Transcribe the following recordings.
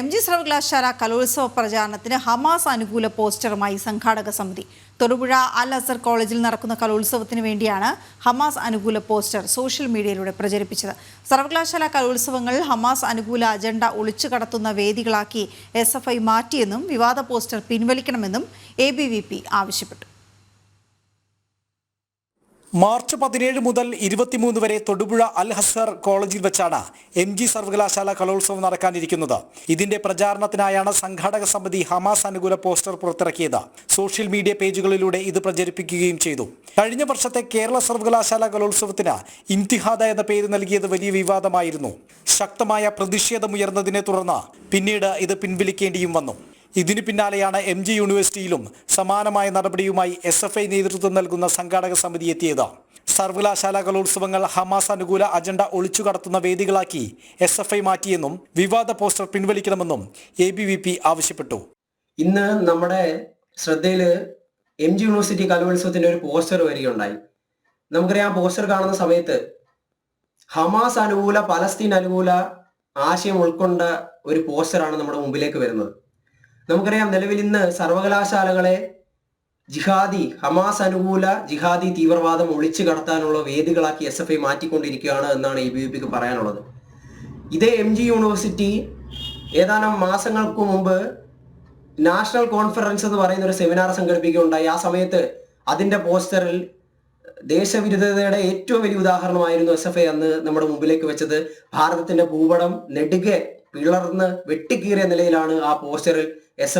M G സർവകലാശാല കലോത്സവ പ്രചാരണത്തിന് ഹമാസ് അനുകൂല പോസ്റ്ററുമായി സംഘാടക സമിതി. തൊടുപുഴ അൽ അസർ കോളേജിൽ നടക്കുന്ന കലോത്സവത്തിന് വേണ്ടിയാണ് ഹമാസ് അനുകൂല പോസ്റ്റർ സോഷ്യൽ മീഡിയയിലൂടെ പ്രചരിപ്പിച്ചത്. സർവകലാശാല കലോത്സവങ്ങൾ ഹമാസ് അനുകൂല അജണ്ട ഒളിച്ചു കടത്തുന്ന വേദികളാക്കി എസ് മാറ്റിയെന്നും വിവാദ പോസ്റ്റർ പിൻവലിക്കണമെന്നും എ ആവശ്യപ്പെട്ടു. മാർച്ച് പതിനേഴ് മുതൽ ഇരുപത്തിമൂന്ന് വരെ തൊടുപുഴ അൽ ഹസർ കോളേജിൽ വെച്ചാണ് എം ജി സർവകലാശാല കലോത്സവം നടക്കാനിരിക്കുന്നത്. ഇതിന്റെ പ്രചാരണത്തിനായാണ് സംഘാടക സമിതി ഹമാസ് അനുകൂല പോസ്റ്റർ പുറത്തിറക്കിയത്. സോഷ്യൽ മീഡിയ പേജുകളിലൂടെ ഇത് പ്രചരിപ്പിക്കുകയും ചെയ്തു. കഴിഞ്ഞ വർഷത്തെ കേരള സർവകലാശാല കലോത്സവത്തിന് ഇംതിഹാദ എന്ന പേര് നൽകിയത് വലിയ വിവാദമായിരുന്നു. ശക്തമായ പ്രതിഷേധമുയർന്നതിനെ തുടർന്ന് പിന്നീട് ഇത് പിൻവലിക്കേണ്ടിയും വന്നു. ഇതിനു പിന്നാലെയാണ് എം ജി യൂണിവേഴ്സിറ്റിയിലും സമാനമായ നടപടിയുമായി എസ് എഫ് ഐ നേതൃത്വം നൽകുന്ന സംഘാടക സമിതി എത്തിയത്. സർവകലാശാല കലോത്സവങ്ങൾ ഹമാസ് അനുകൂല അജണ്ട ഒളിച്ചു കടത്തുന്ന വേദികളാക്കി എസ് എഫ് ഐ മാറ്റിയെന്നും വിവാദ പോസ്റ്റർ പിൻവലിക്കണമെന്നും എ ബി വി പി ആവശ്യപ്പെട്ടു. ഇന്ന് നമ്മുടെ ശ്രദ്ധയിൽ എം ജി യൂണിവേഴ്സിറ്റി കലോത്സവത്തിന്റെ ഒരു പോസ്റ്റർ വരികയുണ്ടായി. നമുക്കറിയാം പോസ്റ്റർ കാണുന്ന സമയത്ത് ഹമാസ് അനുകൂല പലസ്തീൻ അനുകൂല ആശയം ഉൾക്കൊണ്ട ഒരു പോസ്റ്ററാണ് നമ്മുടെ മുമ്പിലേക്ക് വരുന്നത്. നമുക്കറിയാം നിലവിൽ ഇന്ന് സർവകലാശാലകളെ ജിഹാദി ഹമാസ് അനുകൂല ജിഹാദി തീവ്രവാദം ഒളിച്ചു കടത്താനുള്ള വേദികളാക്കി എസ് എഫ് ഐ മാറ്റിക്കൊണ്ടിരിക്കുകയാണ് എന്നാണ് ഇ ബി വി പിക്ക് പറയാനുള്ളത്. ഇതേ എം ജി യൂണിവേഴ്സിറ്റി ഏതാനും മാസങ്ങൾക്ക് മുമ്പ് നാഷണൽ കോൺഫറൻസ് എന്ന് പറയുന്ന ഒരു സെമിനാർ സംഘടിപ്പിക്കുകയുണ്ടായി. ആ സമയത്ത് അതിന്റെ പോസ്റ്ററിൽ ദേശവിരുദ്ധതയുടെ ഏറ്റവും വലിയ ഉദാഹരണമായിരുന്നു എസ് എഫ് ഐ അന്ന് നമ്മുടെ മുമ്പിലേക്ക് വെച്ചത്. ഭാരതത്തിന്റെ ഭൂപടം നെടുകെ പിളർന്ന് വെട്ടിക്കീറിയ നിലയിലാണ് ആ പോസ്റ്ററിൽ എസ്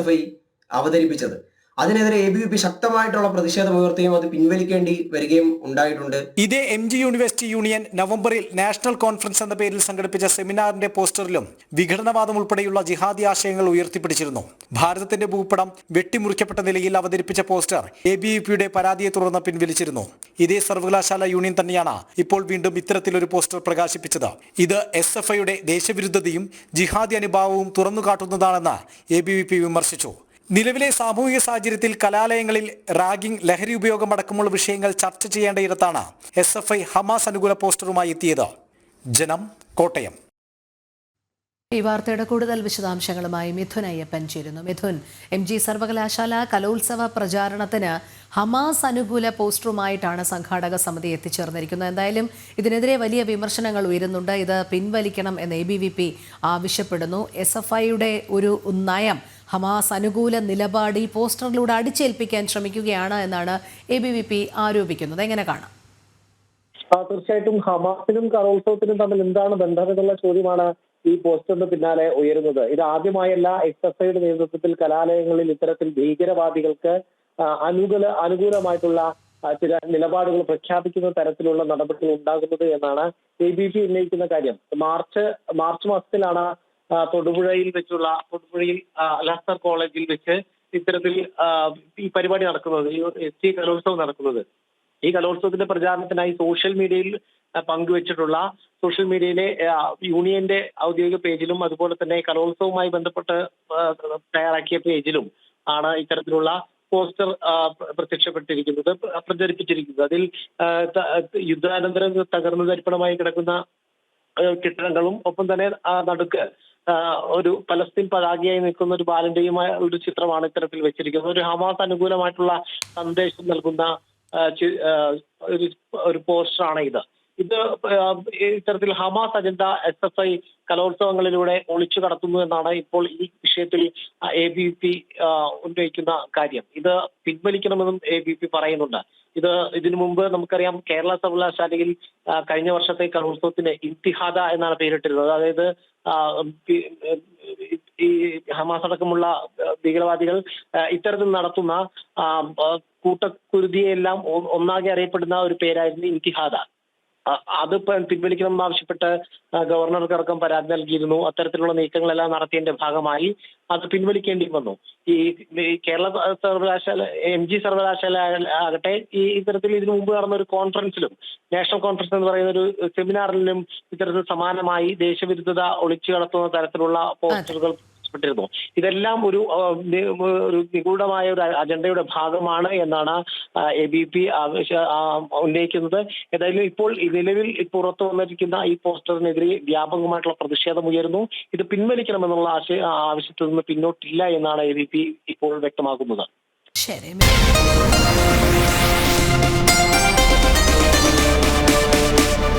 അവതരിപ്പിച്ചത്. അതിനെതിരെ എ ബി വി പി ശക്തമായിട്ടുള്ള പ്രതിഷേധം ഉയർത്തുകയും അത് പിൻവലിക്കേണ്ടി വരികയും ഉണ്ടായിട്ടുണ്ട്. ഇതേ എം ജി യൂണിവേഴ്സിറ്റി യൂണിയൻ നവംബറിൽ നാഷണൽ കോൺഫറൻസ് എന്ന പേരിൽ സംഘടിപ്പിച്ച സെമിനാറിന്റെ പോസ്റ്ററിലും വിഘടനവാദം ഉൾപ്പെടെയുള്ള ജിഹാദി ആശയങ്ങൾ ഉയർത്തിപ്പിടിച്ചിരുന്നു. ഭാരതത്തിന്റെ ഭൂപടം വെട്ടിമുറിക്കപ്പെട്ട നിലയിൽ അവതരിപ്പിച്ച പോസ്റ്റർ എ ബി വി പിയുടെ പരാതിയെ തുടർന്ന് പിൻവലിച്ചിരുന്നു. ഇതേ സർവകലാശാല യൂണിയൻ തന്നെയാണ് ഇപ്പോൾ വീണ്ടും ഇത്തരത്തിലൊരു പോസ്റ്റർ പ്രകാശിപ്പിച്ചത്. ഇത് എസ് എഫ് ഐയുടെ ദേശവിരുദ്ധതയും ജിഹാദി അനുഭാവവും തുറന്നു കാട്ടുന്നതാണെന്ന് എ ബി വി പി വിമർശിച്ചു. നിലവിലെ സാമൂഹിക സാഹചര്യത്തിൽ കലാലയങ്ങളിൽ റാഗിംഗ് ലഹരി ഉപയോഗം അടക്കമുള്ള വിഷയങ്ങൾ ചർച്ച ചെയ്യേണ്ടയിടത്താണ് എസ് എഫ് ഐ ഹമാസ് അനുകൂല പോസ്റ്ററുമായി എത്തിയത്. ജനം കോട്ടയം. ഈ വാർത്തയുടെ കൂടുതൽ വിശദാംശങ്ങളുമായി മിഥുൻ അയ്യപ്പൻ ചേരുന്നു. മിഥുൻ എം ജി സർവകലാശാല കലോത്സവ പ്രചാരണത്തിന് ഹമാസ് അനുകൂല പോസ്റ്ററുമായിട്ടാണ് സംഘാടക സമിതി എത്തിച്ചേർന്നിരിക്കുന്നത്. എന്തായാലും ഇതിനെതിരെ വലിയ വിമർശനങ്ങൾ ഉയരുന്നുണ്ട്. ഇത് പിൻവലിക്കണം എന്ന് എ ആവശ്യപ്പെടുന്നു. എസ് ഒരു നയം ഹമാസ് അനുകൂല നിലപാട് ഈ പോസ്റ്ററിലൂടെ അടിച്ചേൽപ്പിക്കാൻ ശ്രമിക്കുകയാണ് എന്നാണ് എ ബി വി പി ആരോപിക്കുന്നത്. എങ്ങനെ കാണാം? തീർച്ചയായിട്ടും ഹമാസിനും കലോത്സവത്തിനും തമ്മിൽ എന്താണ് ബന്ധം എന്നുള്ള ചോദ്യമാണ് ഈ പോസ്റ്ററിന് പിന്നാലെ ഉയരുന്നത്. ഇത് ആദ്യമായല്ല എക്സ് എസ് ഐയുടെ നേതൃത്വത്തിൽ കലാലയങ്ങളിൽ ഇത്തരത്തിൽ ഭീകരവാദികൾക്ക് അനുകൂല അനുകൂലമായിട്ടുള്ള ചില നിലപാടുകൾ പ്രഖ്യാപിക്കുന്ന തരത്തിലുള്ള നടപടികൾ ഉണ്ടാകുന്നത് എന്നാണ് എ ബി പി ഉന്നയിക്കുന്ന കാര്യം. മാർച്ച് മാർച്ച് മാസത്തിലാണ് തൊടുപുഴയിൽ വെച്ചുള്ള തൊടുപുഴയിൽ ആ, കോളേജിൽ വെച്ച് ഇത്തരത്തിൽ ഈ പരിപാടി നടക്കുന്നത് ഈ എസ് ടി കലോത്സവം നടക്കുന്നത്. ഈ കലോത്സവത്തിന്റെ പ്രചാരണത്തിനായി സോഷ്യൽ മീഡിയയിൽ പങ്കുവച്ചിട്ടുള്ള സോഷ്യൽ മീഡിയയിലെ യൂണിയന്റെ ഔദ്യോഗിക പേജിലും അതുപോലെ തന്നെ കലോത്സവവുമായി ബന്ധപ്പെട്ട് തയ്യാറാക്കിയ പേജിലും ആണ് ഇത്തരത്തിലുള്ള പോസ്റ്റർ പ്രത്യക്ഷപ്പെട്ടിരിക്കുന്നത് പ്ര- പ്രചരിപ്പിച്ചിരിക്കുന്നത്. അതിൽ യുദ്ധാനന്തരം തകർന്നു തരിപ്പണമായി കിടക്കുന്ന കെട്ടിടങ്ങളും ഒപ്പം തന്നെ ആ നടുക്ക് ഒരു പലസ്തീൻ പതാകയായി നിൽക്കുന്ന ഒരു ബാലന്റെയുമായ ഒരു ചിത്രമാണ് ഇത്തരത്തിൽ വെച്ചിരിക്കുന്നത്. ഒരു ഹമാസ് അനുകൂലമായിട്ടുള്ള സന്ദേശം നൽകുന്ന ഒരു ഒരു പോസ്റ്ററാണ് ഇത്. ഇത് ഇത്തരത്തിൽ Hamas agenda S F I കലോത്സവങ്ങളിലൂടെ ഒളിച്ചു കടത്തുന്നു എന്നാണ് ഇപ്പോൾ ഈ വിഷയത്തിൽ എ ബി പി ഉന്നയിക്കുന്ന കാര്യം. ഇത് പിൻവലിക്കണമെന്നും എ ബി പി പറയുന്നുണ്ട്. ഇത് ഇതിനു മുമ്പ് നമുക്കറിയാം കേരള സർവകലാശാലയിൽ കഴിഞ്ഞ വർഷത്തെ കലോത്സവത്തിന് ഇത്തിഹാദ എന്നാണ് പേരിട്ടിരുന്നത്. അതായത് ഈ ഹമാസ് അടക്കമുള്ള ഭീകരവാദികൾ ഇത്തരത്തിൽ നടത്തുന്ന കൂട്ടക്കുരുതിയെല്ലാം ഒന്നാകെ അറിയപ്പെടുന്ന ഒരു പേരായിരുന്നു ഇത്തിഹാദ. അത് പിൻവലിക്കണമെന്ന് ആവശ്യപ്പെട്ട് ഗവർണർക്ക് ഗവർണർക്കടക്കം പരാതി നൽകിയിരുന്നു. അത്തരത്തിലുള്ള നീക്കങ്ങളെല്ലാം നടത്തിയതിന്റെ ഭാഗമായി അത് പിൻവലിക്കേണ്ടി വന്നു. ഈ ഈ കേരള സർവകലാശാല എം ജി സർവകലാശാല ആകട്ടെ ഈ ഇത്തരത്തിൽ ഇതിനു മുമ്പ് നടന്ന ഒരു കോൺഫറൻസിലും നാഷണൽ കോൺഫറൻസ് എന്ന് പറയുന്ന ഒരു സെമിനാറിലും ഇത്തരത്തിൽ സമാനമായി ദേശവിരുദ്ധത ഒളിച്ചു കടത്തുന്ന തരത്തിലുള്ള പോസ്റ്ററുകൾ ആവശ്യപ്പെട്ടിരുന്നു ഇതെല്ലാം ഒരു ഒരു നിഗൂഢമായ ഒരു അജണ്ടയുടെ ഭാഗമാണ് എന്നാണ് എ ബി പി ഉന്നയിക്കുന്നത്. ഏതായാലും ഇപ്പോൾ നിലവിൽ പുറത്തു വന്നിരിക്കുന്ന ഈ പോസ്റ്ററിനെതിരെ വ്യാപകമായിട്ടുള്ള പ്രതിഷേധം ഉയരുന്നു. ഇത് പിൻവലിക്കണമെന്നുള്ള ആശയ ആവശ്യത്തിൽ നിന്ന് പിന്നോട്ടില്ല എന്നാണ് എ ബി പി ഇപ്പോൾ വ്യക്തമാക്കുന്നത്. ശരി